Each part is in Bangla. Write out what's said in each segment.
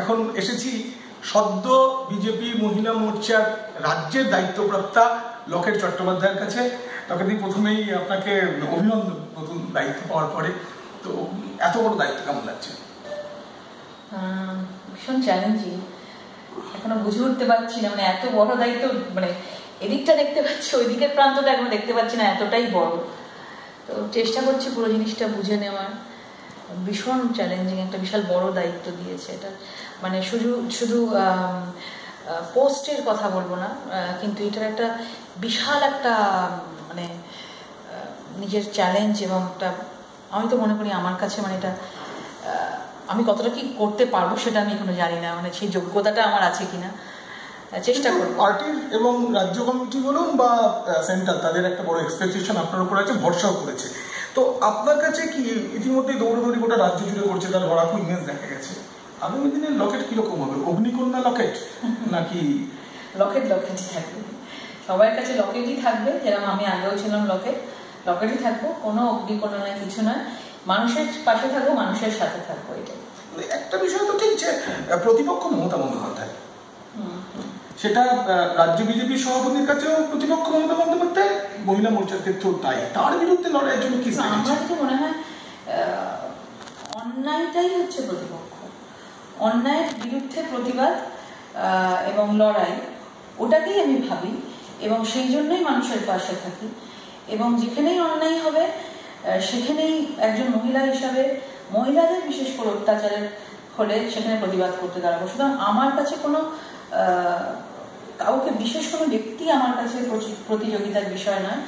এখন এসেছি সদ্য বিজেপি মহিলা মোর্চার রাজ্যের দায়িত্বপ্রাপ্তা লকেট চট্টোপাধ্যায়ের কাছে। লকেটদি প্রথমেই আপনাকে অভিনন্দন, নতুন দায়িত্ব পাওয়ার পরে। তো এত বড় দায়িত্ব কেমন লাগছে? ভীষণ চ্যালেঞ্জিং এখনও বুঝে উঠতে পারছি না মানে এত বড় দায়িত্ব মানে এদিকটা দেখতে পাচ্ছি ওই দিকের প্রান্তটা এখনও দেখতে পাচ্ছি না, এতটাই বড়। তো চেষ্টা করছি পুরো জিনিসটা বুঝে নেওয়ার। ভীষণ চ্যালেঞ্জিং একটা বিশাল বড় দায়িত্ব দিয়েছে এটা। মানে শুধু শুধু পোস্টের কথা বলব না কিন্তু এটার একটা বিশাল একটা মানে নিজের চ্যালেঞ্জ এবং একটা আমি তো মনে করি আমার কাছে মানে এটা আমি কতটা কি করতে পারব সেটা আমি এখনও জানি না। মানে সেই যোগ্যতাটা আমার আছে কিনা চেষ্টা করব। পার্টির এবং রাজ্য কমিটি বলুন বা সেন্টার তাদের একটা বড় এক্সপেকটেশন আপনার উপর আছে ভরসাও করেছে। তো আপনার কাছে কি ইতিমধ্যে দৌড়দৌড়ি গোটা রাজ্য জুড়ে করছে তার লড়াকু ইমেজ দেখা গেছে? আগামী দিনে লকেট কীরকম হবে? অগ্নিকন্যা লকেট নাকি? লকেট লকেটই থাকবে। সবার কাছে লকেটই থাকবে যেরকম আমি আগেও ছিলাম লকেট। লকেটই থাকব কোনো অগ্নি না কিছু নয় মানুষের পাশে থাকব মানুষের সাথে থাকব মানে একটা বিষয় তো ঠিক যে প্রতিপক্ষ মমতা বন্দ্যোপাধ্যায়। সেটা রাজ্য বিজেপি সভাপতির কাছেও প্রতিপক্ষ মমতা বন্দ্যোপাধ্যায় মহিলা মোর্চার ক্ষেত্রেও তাই। তার বিরুদ্ধে লড়াইয়ের জন্য কি আমার তো মনে হয় অন্যায়টাই হচ্ছে প্রতিপক্ষ। অন্যায়ের বিরুদ্ধে প্রতিবাদ এবং লড়াই ওটাকেই আমি ভাবি এবং সেই জন্যই মানুষের পাশে থাকি। এবং যেখানেই অন্যায় হবে সেখানেই একজন মহিলা হিসাবে মহিলাদের বিশেষ করে অত্যাচারের হলে সেখানে প্রতিবাদ করতে দাঁড়াবো। সুতরাং আমার কাছে কোনো কাউকে বিশেষ কোনো ব্যক্তি আমার কাছে প্রতিযোগিতার বিষয় নয়।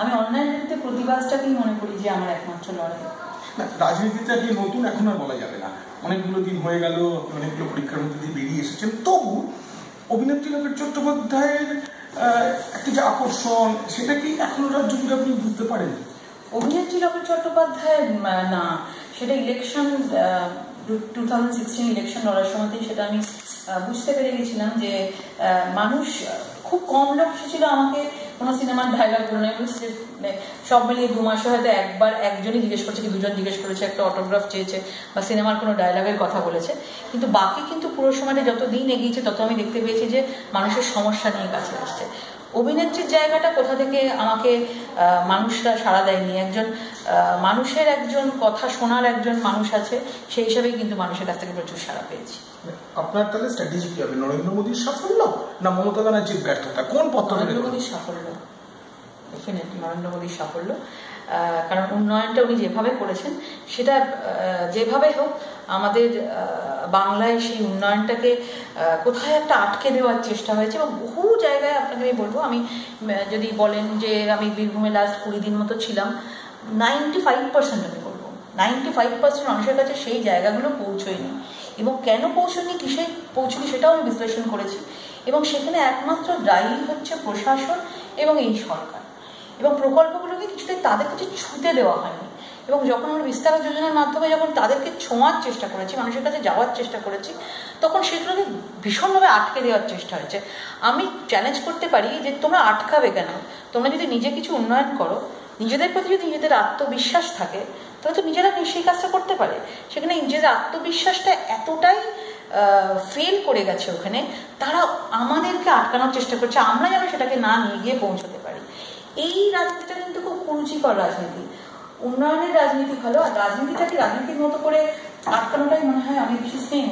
আমি অন্যায়ের বিরুদ্ধে প্রতিবাদটাকেই মনে করি যে আমার একমাত্র লড়াই। রাজনীতিটা কি নতুন এখন আর বলা যাবে না। অনেকগুলো দিন হয়ে গেল অনেকগুলো পরীক্ষার মধ্যে দিয়ে বেরিয়ে এসেছেন তবু অভিনেত্রী লোকের চট্টোপাধ্যায়ের একটা যে আকর্ষণ সেটা কি এখনও রাজ্য জুড়ে আপনি বুঝতে পারেন? অভিনেত্রী লকেট চট্টোপাধ্যায় না। সেটা election two thousand sixteen election লড়ার সময়তেই সেটা আমি বুঝতে পেরে গেছিলাম যে মানুষ খুব কম লোক এসেছিল আমাকে কোনো সিনেমার ডায়লগগুলো নেই সব মিলিয়ে দু মাসে হয়তো একবার একজনই জিজ্ঞেস করছে কি দুজন জিজ্ঞেস করেছে, একটা অটোগ্রাফ চেয়েছে বা সিনেমার কোনো ডায়লগের কথা বলেছে। কিন্তু বাকি কিন্তু পুরো সময়টা যত দিন এগিয়েছে তত আমি দেখতে পেয়েছি যে, মানুষের সমস্যা নিয়ে কাছে আসছে অভিনেত্রীর জায়গাটা কোথা থেকে আমাকে মানুষরা সাড়া দেয়নি? একজন আহ, মানুষের একজন কথা শোনার একজন মানুষ আছে সেই হিসাবেই কিন্তু মানুষের কাছ থেকে প্রচুর সাড়া পেয়েছি। আপনার তাহলে স্ট্র্যাটেজি কি? হবে নরেন্দ্র মোদীর সাফল্য না মমতা ব্যানার্জির ব্যর্থতা? কোন পথ নরেন্দ্র মোদীর সাফল্য। ডেফিনেটলি নরেন্দ্র মোদীর সাফল্য। কারণ উন্নয়নটা উনি যেভাবে করেছেন, সেটা যেভাবে হোক, আমাদের বাংলায় সেই উন্নয়নটাকে কোথায় একটা আটকে দেওয়ার চেষ্টা হয়েছে এবং বহু জায়গায় আপনাকে আমি বলব, আমি যদি বলেন যে আমি বীরভূমে লাস্ট কুড়ি দিন মতো ছিলাম নাইনটি ফাইভ পার্সেন্ট আমি বলব। নাইনটি ফাইভ পার্সেন্ট মানুষের কাছে সেই জায়গাগুলো পৌঁছয়নি। এবং কেন পৌঁছয়নি, কিসে পৌঁছনি সেটাও আমি বিশ্লেষণ করেছি। এবং সেখানে একমাত্র দায়ী হচ্ছে প্রশাসন এবং এই সরকার। এবং প্রকল্পগুলোকে কিছুতেই তাদের কাছে ছুঁতে দেওয়া হয়নি। এবং যখন আমরা বিস্তার যোজনার মাধ্যমে যখন তাদেরকে ছোঁয়ার চেষ্টা করেছি, মানুষের কাছে যাওয়ার চেষ্টা করেছি, তখন সেগুলোকে ভীষণভাবে আটকে দেওয়ার চেষ্টা হয়েছে। আমি চ্যালেঞ্জ করতে পারি যে তোমরা আটকাবে কেন? তোমরা যদি নিজে কিছু উন্নয়ন করো, নিজেদের প্রতি যদি নিজেদের আত্মবিশ্বাস থাকে, তাহলে তো নিজেরা সেই কাজটা করতে পারে। সেখানে নিজেদের আত্মবিশ্বাসটা এতটাই ফেল করে গেছে ওখানে, তারা আমাদেরকে আটকানোর চেষ্টা করছে। আমরা যেন সেটাকে না নিয়ে গিয়ে পৌঁছতে এই রাজনীতিটা কিন্তু খুব কুরুচিকর রাজনীতি। উন্নয়নের রাজনীতি ভালো, আর রাজনীতিটাকে রাজনীতির মতো করে আটকানোটাই মনে হয় অনেক বেশি স্নেহ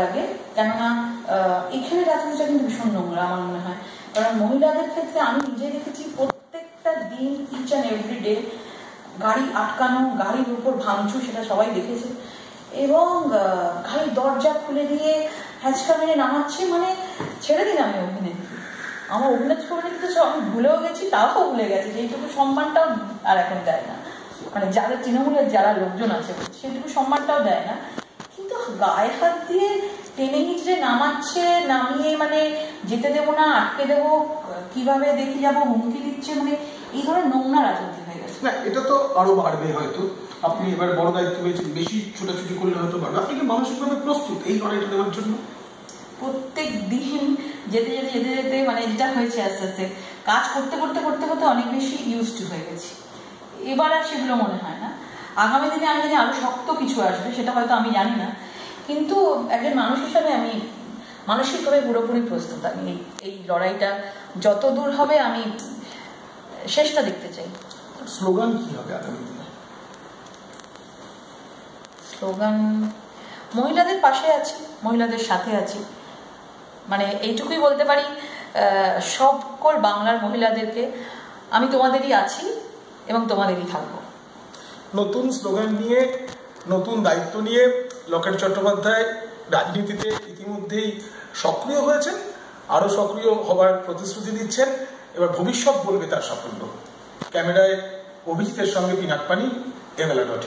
লাগে। কেননা এখানে রাজনীতিটা কিন্তু ভীষণ নোংরা আমার মনে হয়। কারণ মহিলাদের ক্ষেত্রে আমি নিজে দেখেছি প্রত্যেকটা দিন ইচ অ্যান্ড এভরি ডে গাড়ি আটকানো, গাড়ির উপর ভাঙচুর সেটা সবাই দেখেছে। এবং গাড়ির দরজা খুলে দিয়ে হ্যাচকা মেরে নামাচ্ছে মানে ছেড়ে দিন আমি অভিনেত্রী আমার অভিনেত্রী অভিনেত্রী তো আমি ভুলেও গেছি তাও ভুলে গেছে। যেইটুকু সম্মানটাও আর এখন দেয় না। মানে যারা তৃণমূলের যারা লোকজন আছে সেইটুকু সম্মানটাও দেয় না। কিন্তু গায়ে হাত দিয়ে টেনে হিচড়ে নামাচ্ছে নামিয়ে মানে যেতে দেবো না আটকে দেবো কীভাবে দেখে যাব হুমকি দিচ্ছে মানে এই ধরনের নোংরা রাজনীতি হয়ে গেছে। না এটা তো আরও বাড়বে হয়তো। আপনি এবার বড় দায়িত্ব পেয়েছেন বেশি ছোটাছুটি করলে হয়তো বাড়বে। আপনি কি মানসিকভাবে প্রস্তুত এই লড়াইটা দেওয়ার জন্য? প্রত্যেক দিন যেতে যেতে যেতে যেতে মানে যেটা হয়েছে আস্তে আস্তে কাজ করতে করতে করতে করতে অনেক বেশি ইউজড হয়ে গেছি। এবার আর সেগুলো মনে হয় না। আগামী দিনে আমি জানি আরও শক্ত কিছু আসবে সেটা হয়তো আমি জানি না। কিন্তু একজন মানুষ হিসাবে আমি মানসিকভাবে পুরোপুরি প্রস্তুত। আমি এই এই লড়াইটা যত দূর হবে আমি শেষটা দেখতে চাই। স্লোগান কি হবে স্লোগান মহিলাদের পাশে আছি মহিলাদের সাথে আছি। মানে এইটুকুই বলতে পারি সকল বাংলার মহিলাদেরকে আমি তোমাদেরই আছি এবং তোমাদেরই থাকব। নতুন স্লোগান নিয়ে, নতুন দায়িত্ব নিয়ে লকেট চট্টোপাধ্যায় রাজনীতিতে ইতিমধ্যেই সক্রিয় হয়েছেন, আরও সক্রিয় হবার প্রতিশ্রুতি দিচ্ছেন, এবার ভবিষ্যৎ বলবে তার সাফল্য। ক্যামেরায় অভিজিতের সঙ্গে পিনাক পানি এমএলএ ডট